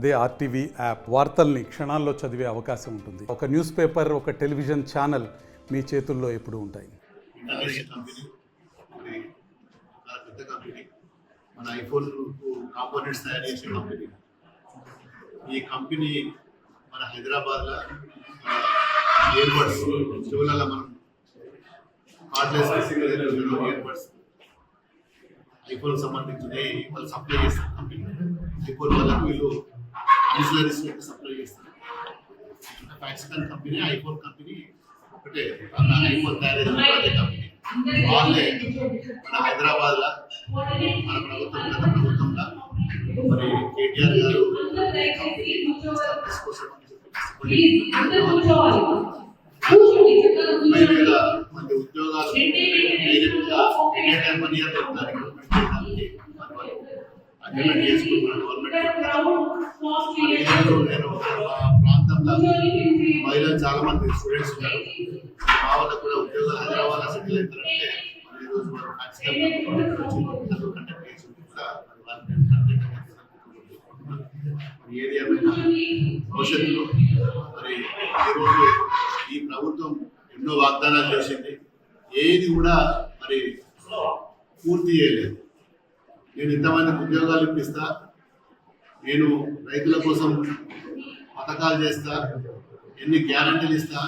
అదే RTV app వార్తల్ని క్షణాల్లో చదివే అవకాశం ఉంటుంది. ఒక న్యూస్ పేపర్ ఒక టెలివిజన్ ఛానల్ మీ చేతుల్లో ఎప్పుడు ఉంటాయి. మన ఐఫోన్ కాంపోనెంట్స్ తయారు చేసే కంపెనీ ఈ కంపెనీ మన హైదరాబాద్లో ఇయర్బడ్స్ చెవులలో మనం కార్డ్లెస్ ఇయర్బడ్స్ ఐఫోన్ సంబంధించినవి వాళ్ళు సప్లై చేస్తారు కంపెనీ. ఐఫోన్ వాళ్ళకి వీళ్ళు ఆన్సిలరీస్ సప్లై చేస్తారు. పాకిస్తాన్ కంపెనీ ఐఫోన్ కంపెనీ ఒకటే. ఐఫోన్ తయారు అదే కంపెనీ వాళ్ళే మన హైదరాబాద్లో మన ప్రభుత్వం గత ప్రభుత్వంలో. మరి కేటీఆర్ గారు ముప్పై వేల మంది ఉద్యోగాలు గా కేటీఆర్ అక్కడ చేసుకుంటున్నాను గవర్నమెంట్ ప్రాంతంలో మహిళలు చాలా మంది స్టూడెంట్స్ ఉన్నారు. మా వాళ్ళకు కూడా ఉద్యోగాలు హైదరాబాద్ సెటిల్ అవుతారంటే మరి ఈ రోజు మనం ఖచ్చితంగా కండక్ట్ చేసి కూడా మరి వారిని ప్రత్యేకంగా తెలుసుకుంటున్నాం. మరి ఏది ఏమైనా భవిష్యత్తులో మరి ఈరోజు ఈ ప్రభుత్వం ఎన్నో వాగ్దానాలు చేసింది. ఏది కూడా మరి పూర్తి చేయలేదు. నేను ఇంతమందికి ఉద్యోగాలు ఇప్పిస్తా నేను రైతుల కోసం పథకాలు చేస్తా ఎన్ని గ్యారంటీలు ఇస్తా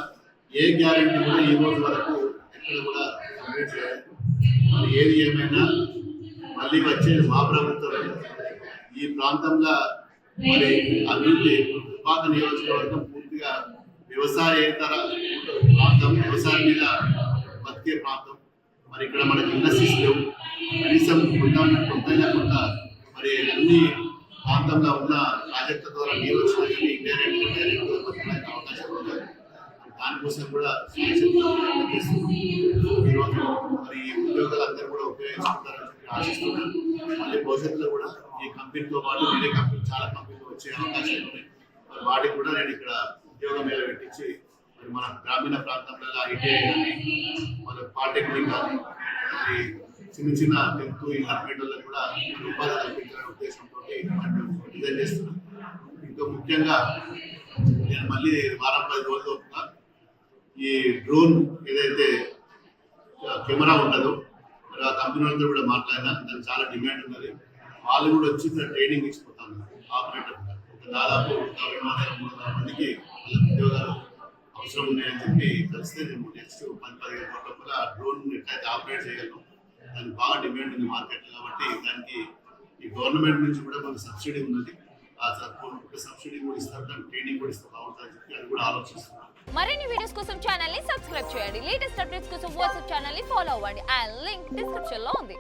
ఏ గ్యారంటీ కూడా ఈ రోజు వరకు ఎక్కడ కూడా కంప్లీట్ చేయాలి మరి ఏది ఏమైనా మళ్ళీ వచ్చే మా ప్రభుత్వం ఈ ప్రాంతంలో మరి అభివృద్ధి ఉత్పాదక నియోజకవర్గం పూర్తిగా వ్యవసాయేతర ప్రాంతం వ్యవసాయం మీద బతికే ప్రాంతం. మరి ఇక్కడ మనకి ఇండస్ట్రీస్ లేవు కనీసం కొంత కొంతైనా కొంత మరి అన్ని ప్రాంతంలో ఉన్న ప్రాజెక్టు ద్వారా నీరు వచ్చినా కానీ ఇండైరెక్ట్ డైరెక్ట్ బతకడానికి అవకాశం ఉండదు దానికోసం కూడా ఈరోజు మరి ఈ ఉద్యోగాలు అందరూ కూడా ఉపయోగించుకుంటారని చెప్పి ఆశిస్తున్నాను. మళ్ళీ భవిష్యత్తులో కూడా ఈ కంపెనీతో పాటు వేరే కంపెనీ చాలా కంపెనీలు వచ్చే అవకాశాలు ఉన్నాయి. మరి వాటికి కూడా నేను ఇక్కడ ఉద్యోగం మీద పెట్టించి మరి మన గ్రామీణ ప్రాంతంలో ఐటీఐ కానీ మన పాలిటెక్నిక్ కానీ చిన్న చిన్న టెన్త్ ఇంటర్మీడియట్ వాళ్ళకి కూడా ఉపాధి కల్పించాలనే ఉద్దేశంతో డిజైన్ చేస్తున్నాను ఇంకా ముఖ్యంగా నేను మళ్ళీ వారం పది రోజులు ఈ డ్రోన్ ఏదైతే కెమెరా ఉండదు మరి ఆ కంపెనీ వాళ్ళతో కూడా మాట్లాడినా దానికి చాలా డిమాండ్ ఉన్నది. వాళ్ళు కూడా వచ్చి ఇక్కడ ట్రైనింగ్ ఇచ్చిపోతాను ఆపరేటర్ ఒక దాదాపు మూడు వందల మందికి అవసరం ఉన్నాయని చెప్పి కలిస్తే నేను నెక్స్ట్ పది పదిహేను కోట్ల కూడా డ్రోన్ ఎట్లయితే ఆపరేట్ చేయగలం దానికి బాగా డిమాండ్ ఉంది మార్కెట్లో కాబట్టి దానికి ఈ గవర్నమెంట్ నుంచి కూడా మనకు సబ్సిడీ ఉన్నది. ఆ సబ్సిడీ కూడా ఇస్తారు దానికి ట్రైనింగ్ కూడా ఇస్తే బాగుంటుందని చెప్పి అది కూడా ఆలోచిస్తున్నాం మరిన్ని వీడియోస్ కోసం ఛానల్ని సబ్స్క్రైబ్ చేయండి. లేటెస్ట్ అప్డేట్స్ కోసం వాట్సాప్ ఛానల్ని ఫాలో అవ్వండి. ఆ లింక్ డిస్క్రిప్షన్లో ఉంది.